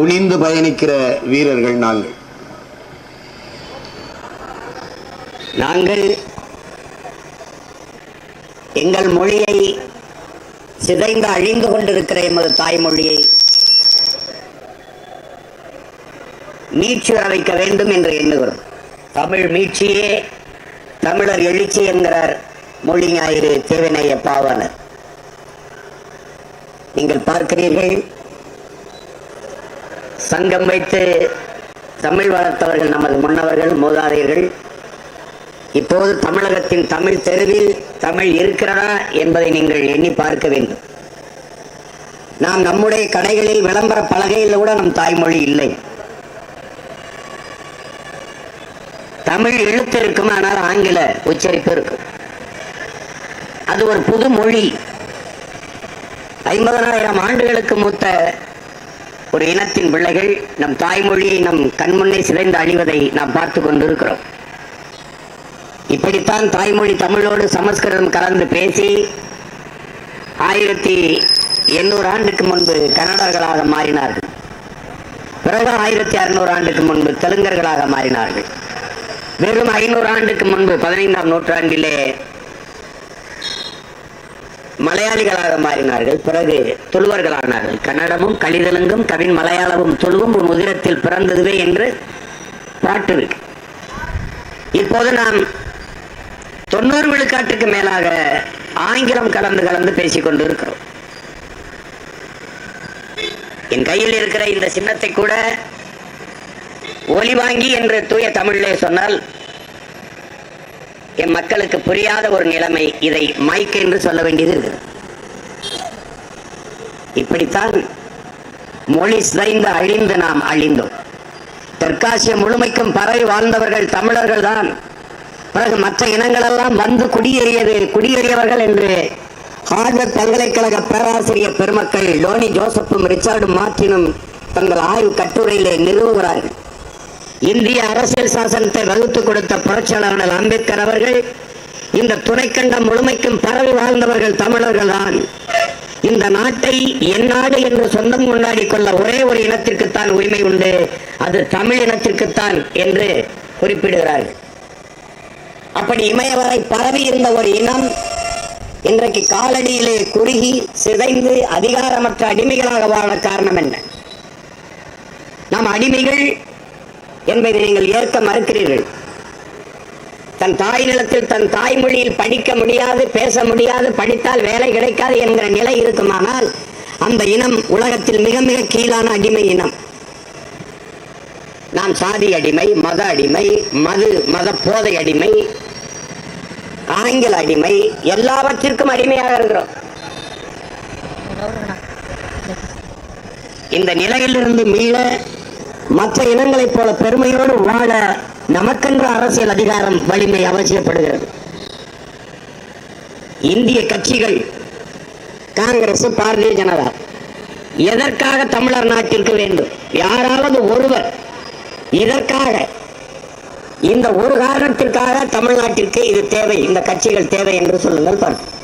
துணிந்து பயணிக்கிற வீரர்கள் நாங்கள். நாங்கள் எங்கள் மொழியை சிதைந்து அழிந்து கொண்டிருக்கிற எமது தாய்மொழியை மீட்சி வர வைக்க வேண்டும் என்று எண்ணுகிறோம். தமிழ் மீட்சியே தமிழர் எழுச்சி என்கிறார் மொழி ஞாயிறு தேவனைய பாவனர் நீங்கள் பார்க்கிறீர்கள் சங்கம் வைத்து தமிழ் வளர்த்தவர்கள் நமது முன்னவர்கள் மூதாதையர்கள் இப்போது தமிழகத்தின் தமிழ் தெருவில் தமிழ் இருக்கிறதா என்பதை நீங்கள் எண்ணி பார்க்க வேண்டும். நாம் நம்முடைய கடைகளில் விளம்பர பலகையில் கூட நம் தாய்மொழி இல்லை. தமிழ் எழுத்து இருக்கும்? ஆனால் ஆங்கில உச்சரிப்பு இருக்கும் அது ஒரு புது மொழி. ஐம்பதனாயிரம் ஆண்டுகளுக்கு மூத்த ஒரு இனத்தின் பிள்ளைகள் நம் தாய்மொழியை நம் கண்முன்னே சிதைந்து அழிவதை நாம் பார்த்து கொண்டிருக்கிறோம். இப்படித்தான் தாய்மொழி தமிழோடு சமஸ்கிருதம் கலந்து பேசி ஆயிரத்தி எண்ணூறு ஆண்டுக்கு முன்பு கன்னடர்களாக மாறினார்கள். பிறகு ஆயிரத்தி அறுநூறு ஆண்டுக்கு முன்பு தெலுங்கர்களாக மாறினார்கள். வெறும் ஐநூறு ஆண்டுக்கு முன்பு பதினைந்தாம் நூற்றாண்டிலே மலையாளிகளாக மாறினார்கள். பிறகு தொழுவர்களானார்கள். கன்னடமும் கலிதலுங்கும் கவின் மலையாளமும் தொழுவும் ஒரு உதிரத்தில் பிறந்ததுவே என்று பாட்டு இருக்கு இப்போது நாம் தொண்ணூறு விழுக்காட்டுக்கு மேலாக ஆங்கிலம் கலந்து கலந்து பேசிக் கொண்டு இருக்கிறோம் என் கையில் இருக்கிற இந்த சின்னத்தை கூட ஒலி வாங்கி என்று தூய தமிழிலே சொன்னால் என் மக்களுக்கு புரியாத ஒரு நிலைமை இதை மைக் என்று சொல்ல வேண்டியது இருக்குது இப்படித்தான் மொழி சிதைந்து அழிந்து நாம் அழிந்தோம். தெற்காசிய முழுமைக்கும் பரவி வாழ்ந்தவர்கள் தமிழர்கள் தான். பிறகு மற்ற இனங்களெல்லாம் வந்து குடியேறியது குடியேறியவர்கள் என்று ஹார்வர்ட் பல்கலைக்கழக பேராசிரியர் பெருமக்கள் லோனி ஜோசப்பும் ரிச்சார்டும் மார்ட்டினும் தங்கள் ஆய்வு கட்டுரையிலே நிறுவுகிறார்கள். இந்திய அரசியல் சாசனத்தை வகுத்து கொடுத்த புரட்சியாளர்கள் அம்பேத்கர் அவர்கள் இந்த துணைக்கண்டம் முழுமைக்கும் பரவி வாழ்ந்தவர்கள் தமிழர்கள் தான் இந்த நாட்டை என் நாடு என்று சொந்தம் கொண்டாடி கொள்ள ஒரே ஒரு இனத்திற்குத்தான் உரிமை உண்டு. அது தமிழ் இனத்திற்குத்தான் என்று குறிப்பிடுகிறார்கள் அப்படி இமயவரை பரவி இருந்த ஒரு இனம் இன்றைக்கு காலடியிலே குறுகி சிதைந்து அதிகாரமற்ற அடிமைகளாக வாழ காரணம் என்ன? நாம் அடிமைகள் என்பதை நீங்கள் ஏற்க மறுக்கிறீர்கள். தன் தாய் நிலத்தில் தன் தாய்மொழியில் படிக்க முடியாது பேச முடியாது படித்தால் வேலை கிடைக்காது என்கிற நிலை இருக்குமானால் அந்த இனம் உலகத்தில் மிக மிக கீழான அடிமை இனம். நாம் சாதி அடிமை மத அடிமை மது மத போதை அடிமை ஆங்கில அடிமை எல்லாவற்றிற்கும் அடிமையாக இருக்கிறோம். இந்த நிலையிலிருந்து மீள மற்ற இனங்களைப் போல பெருமையோடு வாழ நமக்கென்ற அரசியல் அதிகாரம் வலிமை அவசியப்படுகிறது. இந்திய கட்சிகள் காங்கிரஸ் பாரதிய ஜனதா எதற்காக தமிழர் நாட்டிற்கு வேண்டும்? யாராவது ஒருவர் இதற்காக இந்த ஒரு காரணத்திற்காக தமிழ்நாட்டிற்கு இது தேவை இந்த கட்சிகள் தேவை என்று சொல்லுங்கள் பார்ப்போம்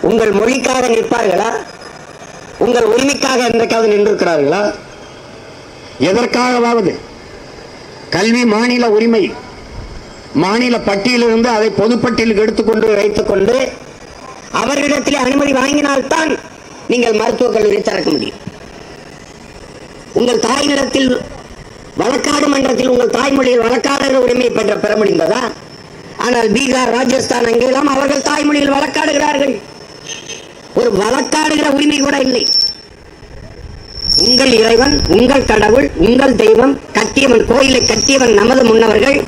உங்கள் மொழிக்காக நிற்பார்களா? உங்கள் உரிமைக்காக என்றைக்காவது நின்றிருக்கிறார்களா? எதற்காகவாவது? கல்வி மாநில உரிமை. மாநில பட்டியலிருந்து அதை பொதுப்பட்டியலுக்கு எடுத்துக்கொண்டு வைத்துக்கொண்டு அவர்களிடத்தில் அனுமதி வாங்கினால்தான் நீங்கள் மருத்துவக் கல்லூரி திறக்க முடியும். உங்கள் தாய் நிலத்தில் வழக்காடு மன்றத்தில் உங்கள் தாய்மொழியில் வழக்காடுகிற உரிமை பெற்ற பெற முடிந்ததா? ஆனால் பீகார் ராஜஸ்தான் அங்கெல்லாம் அவர்கள் தாய்மொழியில் வழக்காடுகிறார்கள். ஒரு வழக்காடுகிற உரிமை கூட இல்லை. உங்கள் இறைவன் உங்கள் கடவுள் உங்கள் தெய்வம் கட்டியவன் கோயிலை கட்டியவன் நமது முன்னவர்கள்.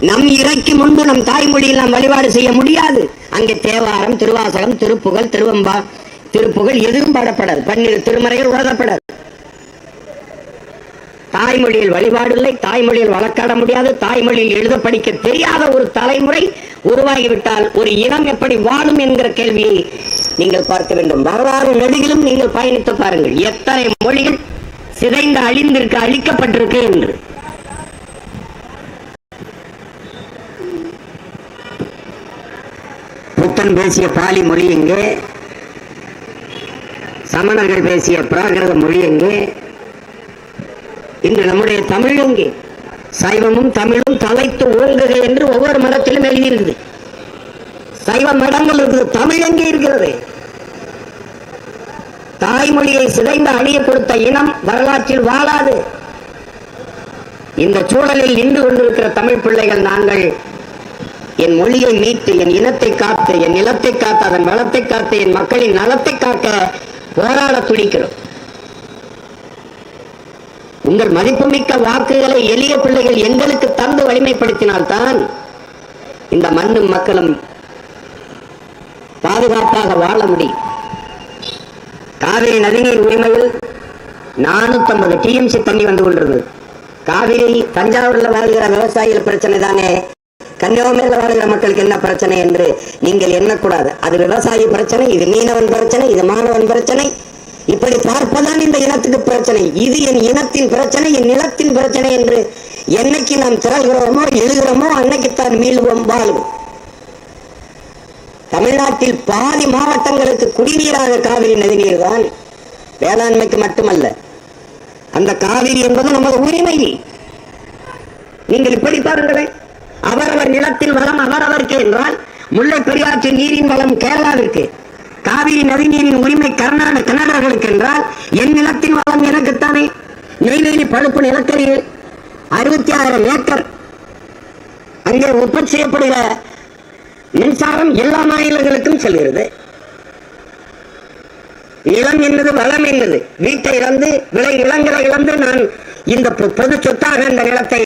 நம் இறைக்கு முன்பு நம் தாய்மொழியில் நாம் வழிபாடு செய்ய முடியாது. அங்கே தேவாரம் திருவாசகம் திருப்புகழ் திருவம்பா. திருப்புகழ் எதுவும் பாடப்படாது. பன்னிரு திருமறைகள் ஓதப்படாது தாய்மொழியில் வழிபாடு இல்லை தாய்மொழியில் வழக்காட முடியாது தாய்மொழியில் எழுத படிக்க தெரியாத ஒரு தலைமுறை உருவாகிவிட்டால் ஒரு இனம் எப்படி வாழும் என்கிற கேள்வியை நீங்கள் பார்க்க வேண்டும். வரலாறு நெடுகிலும் நீங்கள் பயணித்து பாருங்கள். எத்தனை மொழிகள் சிதைந்து அழிந்திருக்கு அழிக்கப்பட்டிருக்கு என்று. புத்தன் பேசிய பாலி மொழி எங்கே? சமணர்கள் பேசிய பிராகிருத மொழி எங்கே? இன்று நம்முடைய தமிழங்கே சைவமும் தமிழும் தலைத்து ஓங்குக என்று ஒவ்வொரு மதத்திலும் எழுதியிருக்குது சைவ மடங்கள் இருக்குது தமிழ் எங்கே இருக்கிறது? தாய்மொழியை சிதைந்து அழிய கொடுத்த இனம் வரலாற்றில் வாழாது. இந்த சூழலில் நின்று கொண்டிருக்கிற தமிழ் பிள்ளைகள் நாங்கள் என் மொழியை மீட்டு என் இனத்தை காத்து என் நிலத்தை காத்து அதன் வளத்தை காத்து என் மக்களின் நலத்தை காக்க போராட துடிக்கிறோம். உங்கள் மதிப்புமிக்க வாக்குகளை எளிய பிள்ளைகள் எங்களுக்கு தந்து வலிமைப்படுத்தினால்தான் இந்த மண்ணும் மக்களும் பாதுகாப்பாக வாழ முடியும். காவிரி நதிநீர் உரிமையில் நானூத்தி டிஎம்சி தண்ணி வந்து கொண்டிருந்தது. காவிரி தஞ்சாவூர்ல வாழ்கிற விவசாயிகள் பிரச்சனை தானே? கன்னியாகுமரியில் வாழ்கிற மக்களுக்கு என்ன பிரச்சனை என்று நீங்கள் எண்ணக்கூடாது. அது விவசாயி பிரச்சனை இது மீனவன் பிரச்சனை இது மாணவன் பிரச்சனை. இப்படி பார்ப்பதான் இந்த இனத்துக்கு பிரச்சனை. இது என் இனத்தின் பிரச்சனை என் நிலத்தின் பிரச்சனை என்று என்னைக்கு நாம் திரள்கிறோமோ எழுகிறோமோ அன்னைக்குத்தான் மீள்வோம் வாழ்வோம். தமிழ்நாட்டில் பாதி மாவட்டங்களுக்கு குடிநீராக காவிரி நதிநீர் தான் வேளாண்மைக்கு மட்டுமல்ல. அந்த காவிரி என்பது நமது உரிமை. நீங்கள் இப்படி பாருங்களேன். அவரவர் நிலத்தில் வளம் அவரவருக்கு என்றால் முல்லை பெரியாற்று நீரின் வளம் கேரளாவிற்கு. காவிரி நதிநீரின் உரிமை கர்நாடக கன்னடர்களுக்கு என்றால் என் நிலத்தின் வளம் எனக்குத்தானே. நெய்வேலி பழுப்பு நிலக்கரியில் அறுபத்தி ஆயிரம் ஏக்கர். அங்கே உற்பத்தி செய்யப்படுகிற மின்சாரம் எல்லா மாநிலங்களுக்கும் செல்கிறது. நிலம் என்பது வளம் என்பது. வீட்டை இழந்து விலை நிலங்களை இழந்து நான் இந்த பொது சொத்தாக இந்த நிலத்தை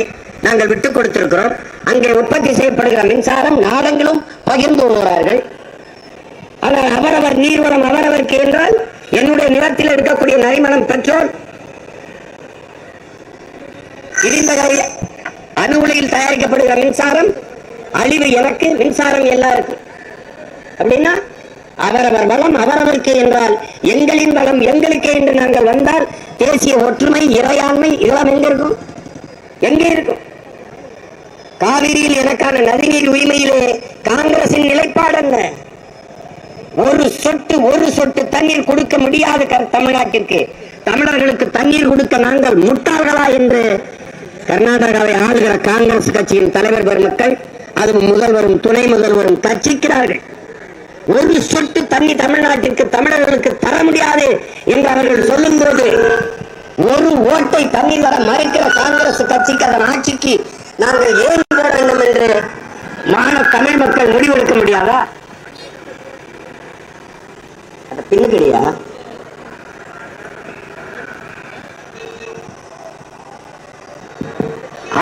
நாங்கள் விட்டுக் கொடுத்திருக்கிறோம். அங்கே உற்பத்தி செய்யப்படுகிற மின்சாரம் நாடங்களும் பகிர்ந்து கொள்கிறார்கள் ஆனால் அவரவர் நீர்வரம் அவரவருக்கு என்றால் என்னுடைய நிலத்தில் இருக்கக்கூடிய நரிமணம் பெட்ரோல் இடிந்தகரை அணு உலையில் தயாரிக்கப்படுகிற மின்சாரம் அழிவு எனக்கு மின்சாரம் எல்லாருக்கும். அப்படின்னா அவரவர் வளம் அவரவருக்கு என்றால் எங்களின் வளம் எங்களுக்கே என்று நாங்கள் வந்தால் தேசிய ஒற்றுமை இறையாண்மை இதெல்லாம் எங்க இருக்கும்? எங்கே இருக்கும்? காவிரியில் எனக்கான நதிநீர் உரிமையிலே காங்கிரசின் நிலைப்பாடு என்ன? ஒரு சொட்டு ஒரு சொட்டு தண்ணீர் கொடுக்க முடியாது க- தமிழ்நாட்டிற்கு. தமிழர்களுக்கு தண்ணீர் கொடுக்க நாங்கள் முட்டாள்களா என்று கர்நாடகாவை ஆளுகிற காங்கிரஸ் கட்சியின் தலைவர் பெருமக்கள் அது முதல்வரும் துணை முதல்வரும் கட்சிக்கிறார்கள் ஒரு சொட்டு தண்ணி தமிழ்நாட்டிற்கு தமிழர்களுக்கு தர முடியாது என்று அவர்கள் சொல்லும்போது ஒரு ஓட்டை தண்ணீர் வர மறைக்கிற காங்கிரஸ் கட்சிக்கு அதன் ஆட்சிக்கு நாங்கள் ஏன் வேண்டும் என்று மாநில தமிழ் மக்கள் முடிவெடுக்க முடியாதா? அது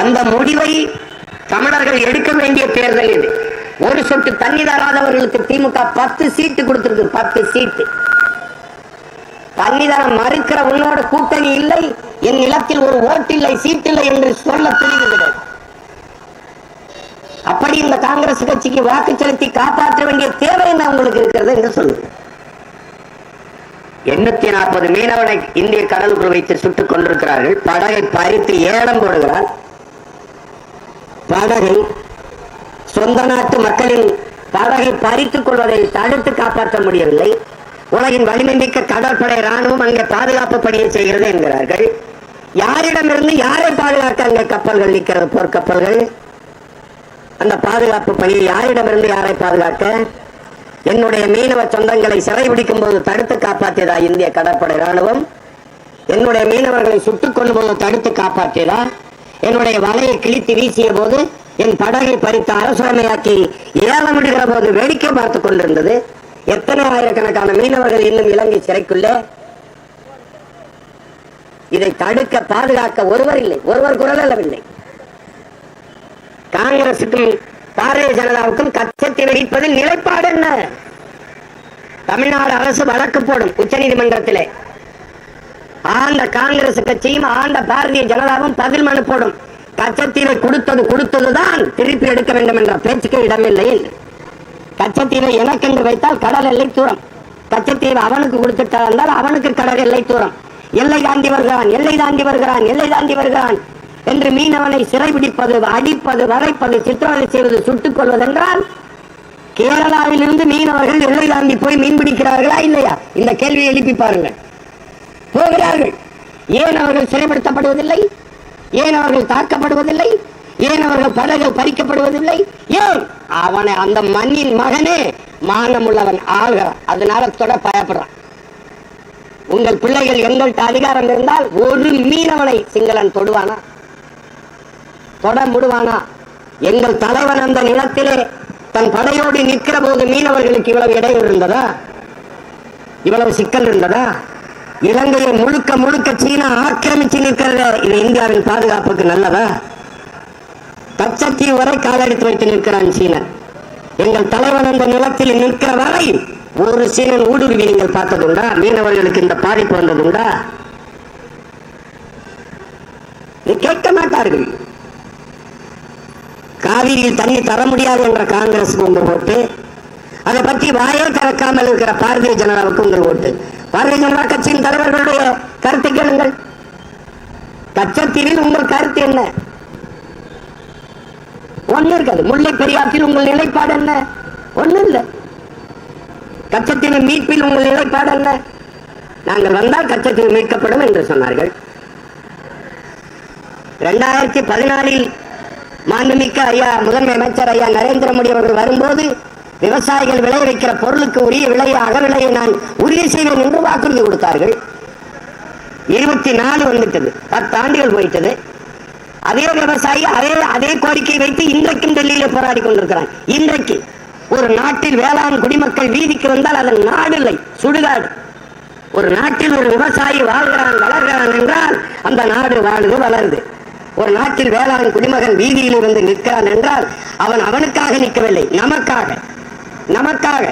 அந்த முடிவை தமிழர்கள் எடுக்க வேண்டிய தேர்தல் இது. ஒரு சொட்டு தண்ணி தராதவர்களுக்கு திமுக பத்து சீட்டு கொடுத்திருக்கு பத்து சீட்டு. தண்ணி தர மறுக்கிற உன்னோட கூட்டணி இல்லை என் நிலத்தில் ஒரு ஓட்டில்லை சீட்டில்லை என்று சொல்ல தெரிகிறது. அப்படி இந்த காங்கிரஸ் கட்சிக்கு வாக்கு செலுத்தி காப்பாற்ற வேண்டிய தேவை என்ன உங்களுக்கு இருக்கிறது என்று சொல்லுங்க எண்ணூத்தி நாற்பது மீனவனை இந்திய கடலுக்குள் வைத்து சுட்டுக் கொண்டிருக்கிறார்கள். படகை பறித்து ஏலம் போடுகிறார். படகை சொந்த நாட்டு மக்களின் படகை பறித்துக் கொள்வதை தடுத்து காப்பாற்ற முடியவில்லை. உலகின் வலிமைமிக்க கடற்படை ராணுவம் அங்கே பாதுகாப்பு பணியை செய்கிறது என்கிறார்கள். யாரிடமிருந்து யாரை பாதுகாக்க அங்கே கப்பல்கள் நிற்கிறது போர்க்கப்பல்கள்? அந்த பாதுகாப்பு பணியை யாரிடமிருந்து யாரை பாதுகாக்க? என்னுடைய மீனவ சொந்தங்களை சிறைபிடிக்கும் போது தடுத்து காப்பாற்றியதா இந்திய கடற்படை ராணுவம் என்னுடைய மீனவர்களை சுட்டுக் கொள்ளும் போது தடுத்து காப்பாற்றியதா? என்னுடைய வலையை கிழித்து வீசிய போது என் படகை பறித்து அரசுடைமையாக்கி ஏலமிடுகிற போது வேடிக்கை பார்த்துக் கொண்டிருந்தது. எத்தனை ஆயிரக்கணக்கான மீனவர்கள் இன்னும் இலங்கை சிறைக்குள்ளே? இதை தடுக்க பாதுகாக்க ஒருவர் இல்லை. ஒருவர் குரல் அளவில்லை காங்கிரசுக்கும் பாரதிய ஜனதாவுக்கும் கச்சத்தை வெடிப்பதில் நிலைப்பாடு என்ன? தமிழ்நாடு அரசு வழக்கு போடும் உச்ச நீதிமன்றத்திலே ஆண்ட காங்கிரஸ் கட்சியும் ஆண்ட பாரதிய ஜனதாவும் பதில் மனு போடும். கச்சத்தீவை கொடுத்தது கொடுத்ததுதான் திருப்பி எடுக்க வேண்டும் என்ற பேச்சுக்கு இடமில்லை. கச்சத்தீவை எனக்கென்று வைத்தால் கடல் எல்லை தூரம். கச்சத்தீவை அவனுக்கு கொடுத்துட்டால் அவனுக்கு கடல் எல்லை தூரம். எல்லை தாண்டி வருகிறான் எல்லை தாண்டி வருகிறான் எல்லை தாண்டி வருகிறான். என்று மீனவனை சிறைபிடிப்பது அடிப்பது வரைப்பது சித்திரவதை செய்வது சுட்டுக் கொள்வதென்றால் கேரளாவில் இருந்து மீனவர்கள் எல்லை தாண்டி போய் மீன் பிடிக்கிறார்களா இல்லையா? இந்த கேள்வியை எழுப்பி பாருங்கள். போகிறார்கள். ஏன் அவர்கள் சிறைப்படுத்தப்படுவதில்லை? ஏன் அவர்கள் தாக்கப்படுவதில்லை? ஏன் அவர்கள் பலக பறிக்கப்படுவதில்லை? ஏன்? அவனை அந்த மண்ணின் மகனே மானமுள்ளவன் ஆகிறான். அதனால தொட பயப்படுறான். உங்கள் பிள்ளைகள் எங்கள்கிட்ட அதிகாரம் இருந்தால் ஒரு மீனவனை சிங்களன் தொடுவானா? தொட முடுவானா எங்கள் தலைவன் அந்த நிலத்திலே தன் படையோடு நிற்கிற போது மீனவர்களுக்கு இவ்வளவு இடையூறு இருந்ததா? இவ்வளவு சிக்கல் இருந்ததா? இலங்கையை முழுக்க முழுக்க சீனா ஆக்கிரமிச்சு நிற்கிறத இது இந்தியாவின் பாதுகாப்புக்கு நல்லதா? கச்சத்தீவு வரை காலடித்து வைத்து நிற்கிறான் சீனன். எங்கள் தலைவன் அந்த நிலத்தில் நிற்கிற வரை ஒரு சீனன் ஊடுருவி நீங்கள் பார்த்ததுண்டா? மீனவர்களுக்கு இந்த பாதிப்பு வந்ததுண்டா? கேட்க மாட்டார்கள். காவிரியில் தண்ணி தர முடியாது என்ற காங்கிரஸ் உங்கள் ஓட்டு அதை பற்றி வாயே திறக்காமல் இருக்கிற பாரதிய ஜனதாவுக்கு உங்கள் ஓட்டு பாரதிய ஜனதா கட்சியின் தலைவர்களுடைய கருத்து கேளுங்கள். கச்சத்தீவில் உங்கள் கருத்து என்ன? ஒண்ணு இருக்காது. முல்லை பெரியாற்றில் உங்கள் நிலைப்பாடு என்ன? ஒண்ணு இல்லை. கச்சத்தீவு மீட்பில் உங்கள் நிலைப்பாடு என்ன? நாங்கள் வந்தால் கச்சத்தீவு மீட்கப்படும் என்று சொன்னார்கள். இரண்டாயிரத்தி பதினாலில் மாண்புமிக்க ஐயா முதன்மை அமைச்சர் ஐயா நரேந்திர மோடி அவர்கள் வரும்போது விவசாயிகள் விளை வைக்கிற பொருளுக்கு உரிய விலையை அகவிலையை நான் உறுதி செய்வேன் என்று வாக்குறுதி கொடுத்தார்கள். இருபத்தி நாலு வந்துட்டது. பத்து ஆண்டுகள் போயிட்டது. அதே விவசாயி அதே அதே கோரிக்கை வைத்து இன்றைக்கும் டெல்லியில போராடி கொண்டிருக்கிறான். இன்றைக்கு ஒரு நாட்டில் வேளாண் குடிமக்கள் வீதிக்கு வந்தால் அதன் நாடு இல்லை சுடுகாடு. ஒரு நாட்டில் ஒரு விவசாயி வாழ்கிறான் வளர்கிறான் என்றால் அந்த நாடு வாழுது வளருது. ஒரு நாட்டில் வேளாண் குடிமகன் வீதியில் இருந்து நிற்கிறான் என்றால் அவன் அவனுக்காக நிற்கவில்லை. நமக்காக. நமக்காக.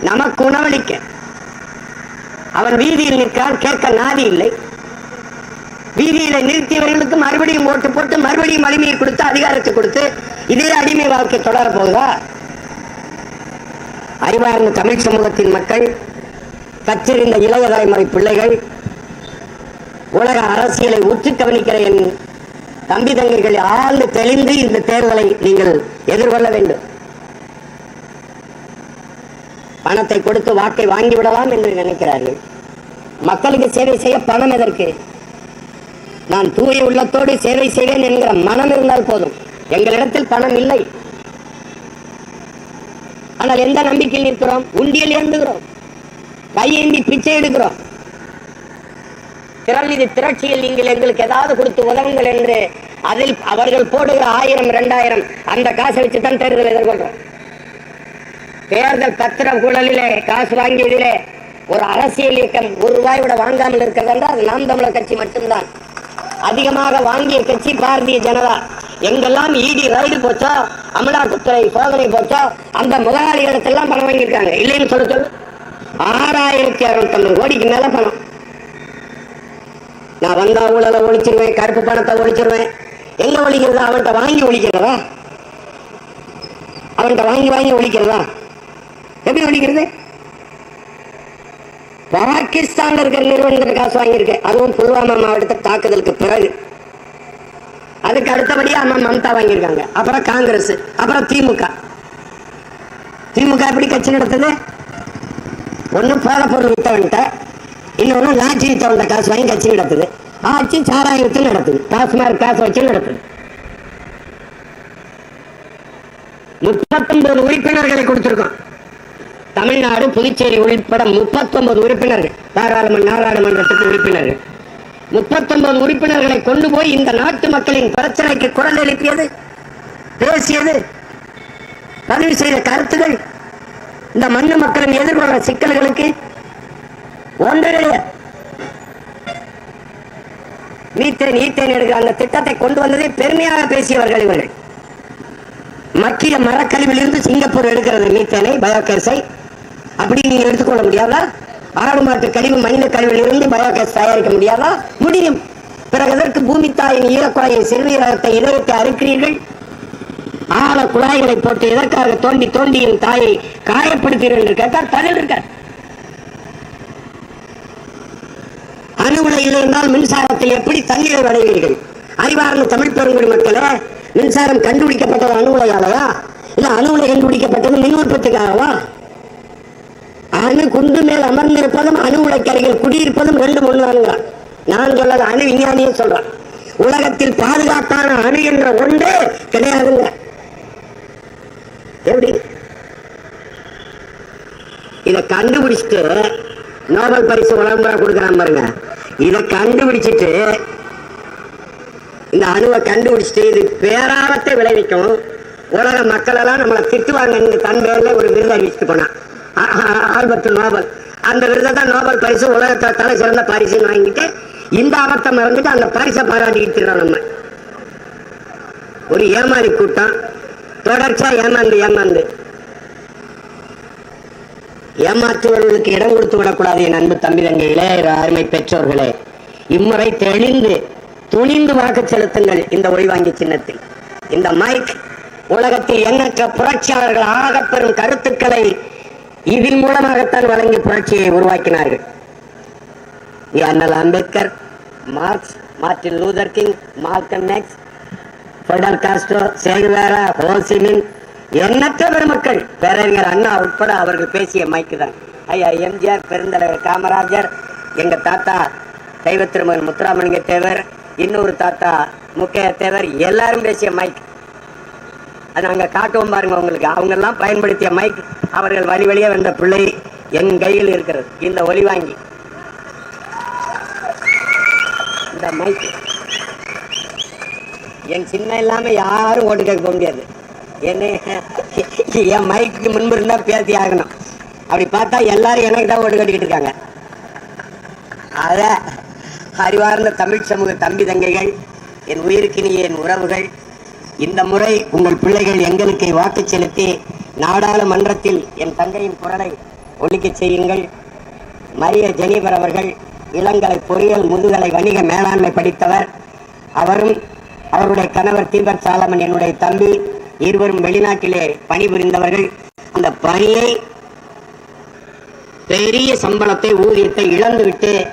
நமக்கு உணவளிக்க. அவன் வீதியில் நிற்கிறான். கேட்க நாதி இல்லை. வீதியில நிறுத்தியவர்களுக்கு மறுபடியும் ஓட்டு போட்டு மறுபடியும் அடிமையை கொடுத்து அதிகாரத்தை கொடுத்து இதே அடிமை வாழ்க்கை தொடர போகுதா? அறிவார்ந்த தமிழ் சமூகத்தின் மக்கள் கற்றிருந்த இளைய தலைமுறை பிள்ளைகள் உலக அரசியலை உற்று கவனிக்கிற என் தம்பி தங்கைகள் ஆழ்ந்து தெளிந்து இந்த தேர்தலை நீங்கள் எதிர்கொள்ள வேண்டும். பணத்தை கொடுத்து வாக்கை வாங்கி விடலாம் என்று நினைக்கிறார்கள். மக்களுக்கு சேவை செய்ய பணம் எதற்கு? நான் தூய உள்ளத்தோடு சேவை செய்வேன் என்கிற மனம் இருந்தால் போதும். எங்களிடத்தில் பணம் இல்லை. ஆனால் எந்த நம்பிக்கையில் நிற்கிறோம்? உண்டியல் ஏந்துகிறோம். கையேந்தி பிச்சை எடுக்கிறோம். திரள்நிதி திரட்சியில் நீங்கள் எங்களுக்கு ஏதாவது கொடுத்து உதவுங்கள் என்று அதில் அவர்கள் போடுகிற ஆயிரம் இரண்டாயிரம் அந்த காசை வச்சு தான் தேர்தல் எதிர்கொள்றோம். தேர்தல் பத்திர குழலிலே காசு வாங்கியதிலே ஒரு அரசியல் இயக்கம் ஒரு ரூபாய் விட வாங்காமல் இருக்கிறது என்றால் அது நாம் தமிழர் கட்சி மட்டும்தான். அதிகமாக வாங்கிய கட்சி பாரதிய ஜனதா. எங்கெல்லாம் இடி ரைடு போச்சோ அமலாக்கத்துறை சோதனை போச்சோ அந்த முதலாளிகளிடத்தெல்லாம் பணம் வாங்கியிருக்காங்க. இல்லைன்னு சொல்ல சொல்லு. ஆறாயிரத்தி அறுநூத்தொன்பது கோடிக்கு மேல பணம். நான் வந்தா ஊழலை ஒழிச்சிருவேன் கருப்பு பணத்தை ஒழிச்சிருவேன். எங்க ஒழிக்கிறதா? அவன்கிட்ட வாங்கி ஒழிக்கிறதா? அவன்கிட்ட வாங்கி வாங்கி ஒழிக்கிறதா? எப்படி ஒழிக்கிறது? பாகிஸ்தான்ல இருக்கிற நிறுவனத்தில் காசு வாங்கியிருக்கேன். அதுவும் புல்வாமா மாவட்டத்தை தாக்குதலுக்கு பிறகு. அதுக்கு அடுத்தபடியா அம்மா மம்தா வாங்கியிருக்காங்க. அப்புறம் காங்கிரஸ் அப்புறம் திமுக. திமுக எப்படி கட்சி நடத்துது? ஒன்றும் போல பொருள் வித்தவன்ட்ட இன்னொன்னு லாட்சி தகுந்த காசு வாங்கி கட்சி நடத்துது ஆட்சி சாராயத்தில் வித்து நடத்துது டாஸ்மாக் காசு வச்சு நடத்துது முப்பத்தொன்பது உறுப்பினர்களை கொடுத்திருக்கோம். தமிழ்நாடு புதுச்சேரி உள்பட முப்பத்தொன்பது உறுப்பினர்கள் பாராளுமன்ற நாடாளுமன்றத்துக்கு உறுப்பினர்கள். முப்பத்தொன்பது உறுப்பினர்களை கொண்டு போய் இந்த நாட்டு மக்களின் பிரச்சனைக்கு குரல் எழுப்பியது பேசியது பதிவு செய்த கருத்துகள் இந்த மண்ணு மக்களின் எதிர்கொள்ள சிக்கல்களுக்கு ஒன்று மீத்தேன் ஈத்தேன் எடுக்கிற அந்த திட்டத்தை கொண்டு வந்ததை பெருமையாக பேசியவர்கள் இவர்கள். மக்கிய மரக்கழிவில் இருந்து சிங்கப்பூர் எடுக்கிறது மீத்தேனை பயோகேஸை. அப்படி நீங்க எடுத்துக்கொள்ள முடியாதா? ஆடு மாட்டு கழிவு மனித கழிவில் இருந்து பயோகேஸ் தயாரிக்க முடியாதா? முடியும். பிறகு அதற்கு பூமி தாயின் ஈரக்குழாயின் சிறுநீரகத்தை இதயத்தை அறுக்கிறீர்கள். ஆழ குழாய்களை போட்டு எதற்காக தோண்டி தோண்டியின் தாயை காயப்படுத்தீர்கள் என்று கேட்டால் பதில் இருக்கார். அணு உலை இல்லை என்றால் மின்சாரத்தில் எப்படி தண்ணீரை அடைவீர்கள் அறிவார்ந்த தமிழ் பெருங்குடி மக்களே மின்சாரம் கண்டுபிடிக்கப்பட்டது அணு உலையாலயா? இல்ல அணு உலை கண்டுபிடிக்கப்பட்டது மின் உற்பத்திக்காகவா? அணு குண்டு மேல் அமர்ந்திருப்பதும் அணு உலைக்கரைகள் குடியிருப்பதும் ரெண்டு ஒண்ணு நான் சொல்லது அணு விஞ்ஞானியே சொல்றேன் உலகத்தில் பாதுகாப்பான அணு என்ற ஒன்றே கிடையாதுங்க. எப்படி? இதை கண்டுபிடிச்சிட்டு நோபல் பரிசு உலகம் கொடுக்குறான் பாருங்க. இதை கண்டுபிடிச்சிட்டு இந்த அணுவை கண்டுபிடிச்சிட்டு இது பேராபத்தை விளைவிக்கும். உலக மக்கள் எல்லாம் நம்மளை திட்டுவாங்கன்னு தன் பேர்ல ஒரு விருது அறிவிச்சுட்டு போனான் ஆல்பர்ட் நோபல். அந்த விருதை தான் நோபல் பரிசு உலகத்தை தலை சிறந்த பரிசுன்னு வாங்கிட்டு இந்த ஆபத்தை மறந்துட்டு அந்த பரிசை பாராட்டிக்கிட்டு இருக்கிறோம் நம்ம. ஒரு ஏமாறி கூட்டம். தொடர்ச்சியா ஏமாந்து ஏமாந்து. ஏமாற்றுவர்களுக்கு இடம் கொடுத்து விடக்கூடாது என் அன்பு தம்பி தங்கைகளே அருமை பெற்றோர்களே. இம்முறை தெளிந்து துணிந்து வாக்கு செலுத்துங்கள் இந்த ஒளிவாங்கி சின்னத்தில். இந்த மைக் உலகத்தில் எண்ணற்ற புரட்சியாளர்கள் ஆகப் பெறும் கருத்துக்களை இதன் மூலமாகத்தான் வழங்கி புரட்சியை உருவாக்கினார்கள். அண்ணல் Ambedkar Marx Martin Luther King மார்க்கம் நெக்ஸ் Fidel Castro Che Guevara Ho Chi Minh எண்ணற்ற பெருமக்கள் பேரறிஞர் அண்ணா உட்பட அவர்கள் பேசிய மைக்கு தான். ஐயா எம்ஜிஆர் பெருந்தலைவர் காமராஜர் எங்க தாத்தா தெய்வ திருமகன் முத்துராமலிங்க தேவர் இன்னொரு தாத்தா முக்கிய தேவர் எல்லாரும் பேசிய மைக் அது நாங்கள் காட்டுவோம் பாருங்க உங்களுக்கு. அவங்க எல்லாம் பயன்படுத்திய மைக் அவர்கள் வழி வழியே வந்த பிள்ளை என் கையில் இருக்கிறது. இந்த ஒலி வாங்கி. இந்த மைக் என் சின்ன இல்லாமல் யாரும் ஓட்டு கேட்க போக முடியாது. என்ன என் மைக்கு முன்பு இருந்தா பேசி ஆகணும். அப்படி பார்த்தா எல்லாரும் எனக்கு தான் ஓட்டு கட்டிக்கிட்டு இருக்காங்க. அத அறிவார்ந்த தமிழ் சமூக தம்பி தங்கைகள் என் உயிருக்கினிய என் உறவுகள் இந்த முறை உங்கள் பிள்ளைகள் எங்களுக்கு வாக்கு செலுத்தி நாடாளுமன்றத்தில் என் தங்கையின் குரலை ஒழிக்க செய்யுங்கள். மரிய ஜெனிபர் அவர்கள் இளங்கலை பொறியியல் முதுகலை வணிக மேலாண்மை படித்தவர். அவரும் அவருடைய கணவர் தீபர் சாலமன் என்னுடைய தம்பி. இருவரும் வெளிநாட்டிலே பணிபுரிந்தவர்கள். அந்த பணியை பெரிய சம்பளத்தை ஊதியத்தை இழந்துவிட்டு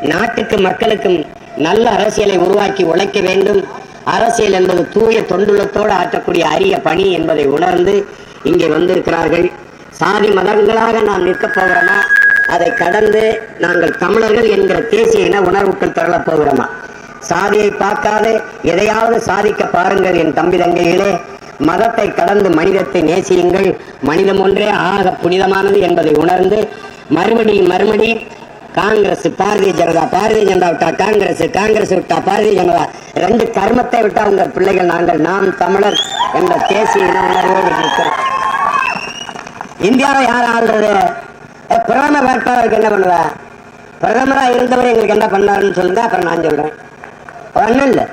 நாட்டுக்கு மக்களுக்கும் நல்ல அரசியலை உருவாக்கி உழைக்க வேண்டும். அரசியல் என்பது தூய தொண்டுள்ளத்தோடு ஆற்றக்கூடிய அரிய பணி என்பதை உணர்ந்து இங்கே வந்திருக்கிறார்கள். சாதி மதங்களாக நாம் நிற்கப் போகிறோமா அதை கடந்து நாங்கள் தமிழர்கள் என்கிற தேசிய இன உணர்வுக்குள் திரளப் போகிறோமா? சாதியை பார்க்காது எதையாவது சாதிக்க பாருங்கள் என் தம்பி தங்கைகளே. மதத்தை கடந்து மனிதத்தை நேசியுங்கள். மனிதம் ஒன்றே ஆக புனிதமானது என்பதை உணர்ந்து மறுபடியும் மறுபடி காங்கிரஸ் பாரதிய ஜனதா பாரதிய ஜனதா விட்டா காங்கிரஸ் காங்கிரஸ் விட்டா பாரதிய ஜனதா. ரெண்டு கர்மத்தை விட்டா உங்க பிள்ளைகள் நாங்கள் நாம் தமிழர் என்ற தேசிய இன உணர்வோடு இருக்கிறோம். இந்தியாவை யார் ஆள்றது பிரதமர் வேட்பாளருக்கு என்ன பண்ணுவா? பிரதமரா இருந்தவர் எங்களுக்கு என்ன பண்ணாருன்னு சொல்லுங்க அப்புறம் நான் சொல்றேன். ஒன்றும் இல்லை.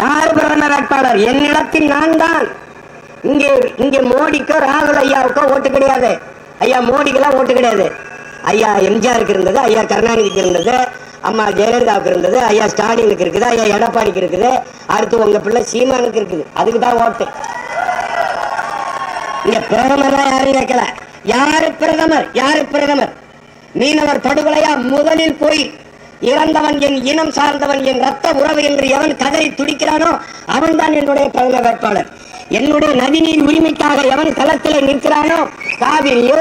யார் பிரதம வேட்பாளர் என்னிடத்தில் நான் தான் இங்கே இங்கே மோடிக்கோ ராகுல் ஐயாவுக்கோ ஓட்டு கிடையாது. ஐயா மோடிக்கெல்லாம் ஓட்டு கிடையாது. ஐயா எம்ஜிஆருக்கு இருந்தது ஐயா கருணாநிதிக்கு இருந்தது அம்மா ஜெயலலிதாவுக்கு இருந்தது ஐயா ஸ்டாலினுக்கு இருக்குது ஐயா எடப்பாடிக்கு இருக்குது அடுத்து உங்க பிள்ளை சீமானுக்கு இருக்குது. அதுக்கு தான் ஓட்டு. இங்க பிரதமர் யாரும் கேட்கல. யாரு பிரதமர்? யாரு பிரதமர்? மீனவர் படுகொலையா முதலில் போய் இறந்தவன் என் இனம் சார்ந்தவன் என் ரத்த உறவு என்று எவன் கதறி துடிக்கிறானோ அவன் தான் என்னுடைய பிரதம வேட்பாளர். என்னுடைய நதிநீர் உரிமைக்காக எவன் களத்தில் நிற்கிறானோ காவிரியோ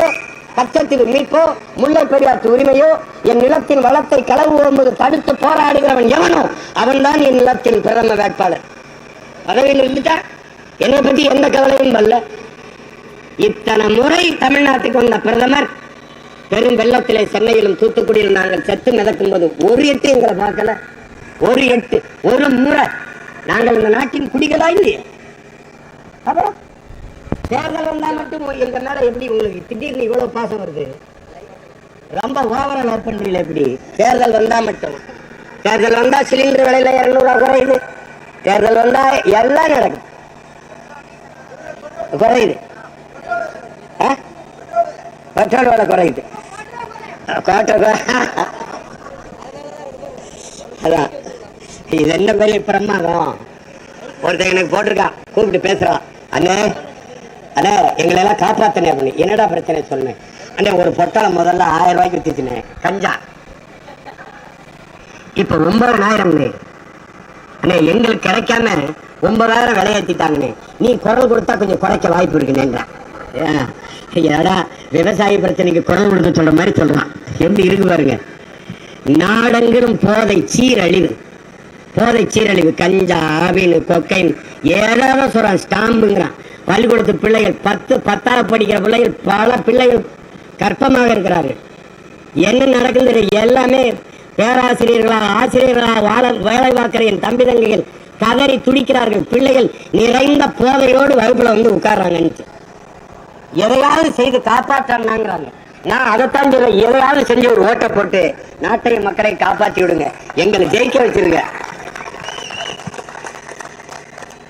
கச்சத்தீவு மீட்போ முல்லை பெரியாற்று உரிமையோ என் நிலத்தின் வளத்தை களவு வரும்போது தடுத்து போராடுகிறவன் எவனோ அவன்தான் என் நிலத்தின் பிரதம வேட்பாளர். பதவியில் இருந்துட்டா? என்னை பத்தி எந்த கவலையும் வரல. இத்தனை முறை தமிழ்நாட்டுக்கு வந்த பிரதமர் பெரும் வெள்ளத்திலே சென்னையிலும் தூத்துக்குடியிலும் நாங்கள் செத்து மிதக்கும் போது ஒரு எட்டு எங்களை பார்க்கல ஒரு எட்டு ஒரு முறை. நாங்கள் இந்த நாட்டின் குடிகளா இல்லையே? அப்புறம் தேர்தல் வந்தா மட்டும் எங்க மேல எப்படி உங்களுக்கு திடீர்னு இவ்வளவு பாசம் வருது? ரொம்ப ஓவரா லவ் பண்றீங்களா எப்படி? தேர்தல் வந்தா மட்டும். தேர்தல் வந்தா சிலிண்டர் விலையில இருநூறுவா குறையுது. தேர்தல் வந்தா எல்லாம் நடக்கும். குறையுது. ஆ? பெட்ரோல் விலை குறையுது. அதான். இது என்ன பெரிய பிரமாதம்? ஒருத்தன் எனக்கு போட்டிருக்கான் கூப்பிட்டு பேசுறான் அண்ணே அண்ணே எங்களை எல்லாம் காப்பாத்தனே பண்ணி என்னடா பிரச்சனை சொன்னேன் அண்ணே ஒரு பொட்டலை முதல்ல ஆயிரம் ரூபாய்க்கு வித்துச்சுனே. கஞ்சா. இப்போ ஒன்பதாயிரம்னே. அண்ணே எங்களுக்கு கிடைக்காம ஒன்பதாயிரம் விலையேற்றிட்டாங்கண்ணே நீ குரல் கொடுத்தா கொஞ்சம் குறைக்க வாய்ப்பு இருக்குனேன்றா. ஏடா விவசாய பிரச்சனைக்கு குரல் கொடுக்க சொல்ற மாதிரி சொல்றான். எப்படி இருக்கு பாருங்க. நாடெங்கிலும் போதை சீரழிவு. போதை சீரழிவு. கஞ்சா ஆவின் கொக்கைன் ஏதாவது சொல்றான் ஸ்டாம்புங்கிறான். பள்ளிக்கூடத்து பிள்ளைகள் பத்து பத்தாவது படிக்கிற பிள்ளைகள் பல பிள்ளைகள் கற்பமாக இருக்கிறார்கள். என்ன நடக்குது எல்லாமே பேராசிரியர்களாக ஆசிரியர்களாக வாழ வேலை பார்க்கிற என் தம்பி தங்கைகள் கதறி துடிக்கிறார்கள். பிள்ளைகள் நிறைந்த போதையோடு வகுப்புல வந்து உட்கார்றாங்கன்னு எதையாவது செய்து காப்பாற்றாங்கிறாங்க நான் அதைத்தான் சொல்ல எதையாவது செஞ்சு ஒரு ஓட்டை போட்டு நாட்டை மக்களை காப்பாற்றி விடுங்க எங்களை ஜெயிக்க வச்சிருங்க.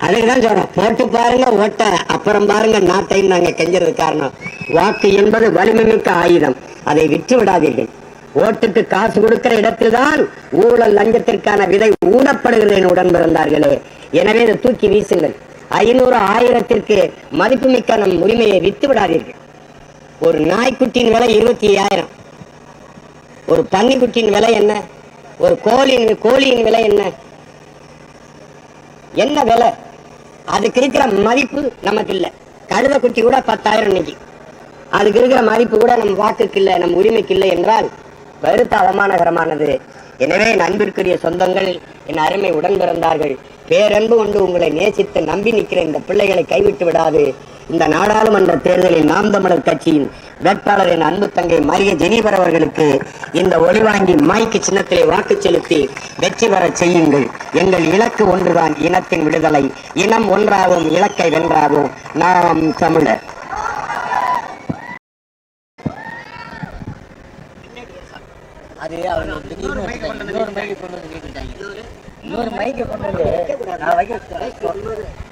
அதுக்குதான் சொல்றேன். போட்டு பாருங்க ஓட்ட. அப்புறம் பாருங்க நாட்டையும் நாங்க கெஞ்சது காரணம். வாக்கு என்பது வலிமை மிக்க ஆயுதம். அதை விற்று விடாதீர்கள். ஓட்டுக்கு காசு கொடுக்கிற இடத்தில்தான் ஊழல் லஞ்சத்திற்கான விதை ஊடப்படுகிறது என் உடன் பிறந்தார்களே. எனவே இதை தூக்கி வீசுங்கள். ஐநூறு ஆயிரத்திற்கு மதிப்புமிக்க நம் உரிமையை வித்து விடாதீர்கள். ஒரு நாய்க்குட்டியின் விலை இருபத்தி ஐயாயிரம் ஒரு பன்னிக்குட்டியின் விலை என்ன? ஒரு கோழியின் கோழியின் விலை என்ன? என்ன விலை? அதுக்கு இருக்கிற மதிப்பு நமக்கு இல்ல. கழுத குட்டி கூட பத்தாயிரம் இன்னைக்கு. அதுக்கு இருக்கிற மதிப்பு கூட நம் வாக்குக்கு இல்லை நம் உரிமைக்கு இல்லை என்றால் வருத்த அவமானகரமானது. எனவே நண்பிற்குரிய சொந்தங்கள் என் அருமை உடன் பிறந்தார்கள். பேரன்பு கொண்டு உங்களை நேசித்து நம்பி நிற்கிற இந்த பிள்ளைகளை கைவிட்டு விடாது. இந்த நாடாளுமன்ற தேர்தலில் நாம் தமிழர் கட்சியின் வேட்பாளர் என் அன்பு தங்கை மரிய ஜெனிபர் அவர்களுக்கு இந்த ஒளிவாங்கி மைக்கு சின்னத்திலே வாக்கு செலுத்தி வெற்றி பெற செய்யுங்கள். எங்கள் இலக்கு ஒன்றுதான் இனத்தின் விடுதலை. இனம் ஒன்றாகும் இலக்கை வென்றாகும். நாம் தமிழர். அது இன்னொரு கொண்டு வந்து இன்னொரு மைக்கை கொண்டு வந்து நான் வைக்க